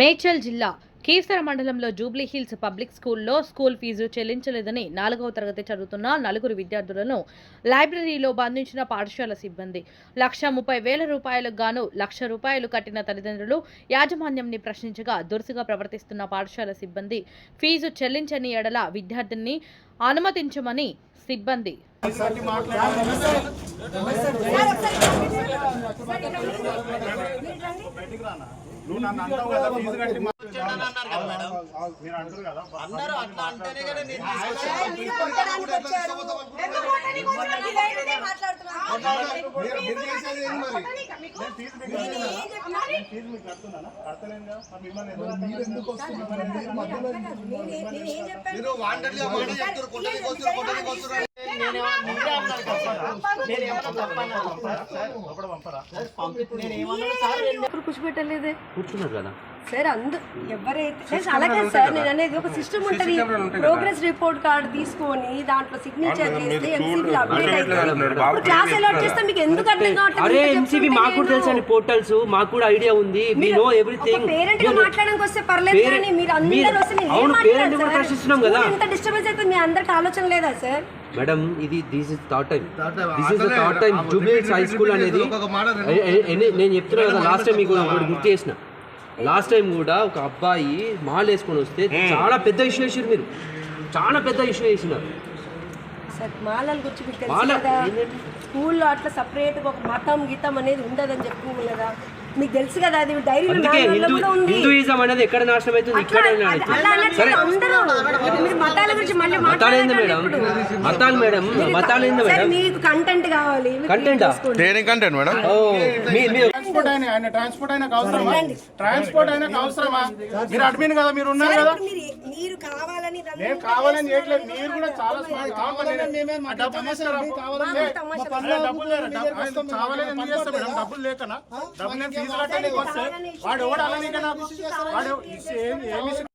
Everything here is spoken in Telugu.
మేడ్చల్ జిల్లా కీసర మండలంలో జూబ్లీ హిల్స్ పబ్లిక్ స్కూల్లో స్కూల్ ఫీజు చెల్లించలేదని నాలుగవ తరగతి చదువుతున్న నలుగురు విద్యార్థులను లైబ్రరీలో బంధించిన పాఠశాల సిబ్బంది. లక్ష ముప్పై వేల రూపాయలకు గాను లక్ష రూపాయలు కట్టిన తల్లిదండ్రులు యాజమాన్యంని ప్రశ్నించగా దురుసుగా ప్రవర్తిస్తున్న పాఠశాల సిబ్బంది ఫీజు చెల్లించని ఎడల విద్యార్థిని అనుమతించమని సిబ్బంది నువ్వు నన్ను అంటావు కదా ఫీజు కట్టి మీరు అంటారు కదా అందరూ అట్లా అంటేనే కదా నేను మీరు- మాట చెప్తారు కొట్టడానికి వస్తారు కొట్టడానికి వస్తారు ఎప్పుడు కూర్చోబెట్టలేదే కూర్చున్నారు కదా. సార్ అందు ఎవరైతే అలాగే సార్ నేను అనేది ఒక సిస్టమ్ ఉంటుంది. ప్రోగ్రెస్ రిపోర్ట్ కార్డు తీసుకొని దాంట్లో సిగ్నేచర్ చేస్తే ఎంసీబీ అప్డేట్ అయితే క్లాస్ అలాట్ చేస్తే మీకు ఎందుకు అర్థం కావట్లేదు? ఎంసీబీ మాకు కూడా నేను- తెలుసు అండి పోర్టల్స్ మాకు కూడా ఐడియా ఉంది. వి మీరు నో ఎవ్రీథింగ్ పేరెంట్గా మాట్లాడడానికి వస్తే పర్లేదు కానీ మీరు అందరూ వస్తే అవును పేరెంట్ కూడా సార్? ప్రశ్నిస్తున్నాం కదా. ఇంత డిస్టర్బెన్స్ అయితే మీ అందరికి ఆలోచన లేదా సార్ మేడం ఇది this is third time this is third time Jubilee's high school అనేది నేను చెప్తున్నా కదా లాస్ట్ టైం మీకు ఒకటి గుర్తు చేసిన. లాస్ట్ టైం కూడా ఒక అబ్బాయి మాల్ వేసుకొని వస్తే చాలా పెద్ద ఇష్యూ చేసారు మీరు. చాలా పెద్ద ఇష్యూ చేసినారు. సార్ మాలల గురించి మీకు తెలుసు మాల- కదా? స్కూల్లో అట్లా సపరేట్గా ఒక మతం గీతం అనేది ఉండదని చెప్తుంది కదా. మీకు తెలుసు కదా అది డైరీలో అందుకే manual లో హిందూ కూడా ఉంది. హిందూయిజం అనేది ఎక్కడ నాశనం అవుతుంది? ఇక్కడ అట్లా అట్లా అన్నట్టు సరే. అందరూ ఇప్పుడు మీరు మతాల గురించి మళ్ళీ మతాలేంది మేడం? ఇప్పుడు. మతాలు మేడం మతాలేంది సరే మేడం? మీకు కంటెంట్ కావాలి మీరు? తీసుకోండి. Content madam? ఓ మీ మీ ట్రాన్స్పోర్ట్ అయినా ఆయన ట్రాన్స్పోర్ట్ అయినా అవసరమా? ట్రాన్స్పోర్ట్ అయినా అవసరమా? మీరు అడ్మిన్ కదా మీరు ఉన్నారు కదా? మీరు కావాలని నేను కావాలని చేయట్లేదు. మీరు కూడా చాలా స్మార్ట్ డబ్బులు లేకనా? డబ్బులు నేను ఫీజు కట్టడానికి వస్తే వాడు ఎవడు అలానే నాకు వాడు ఏమి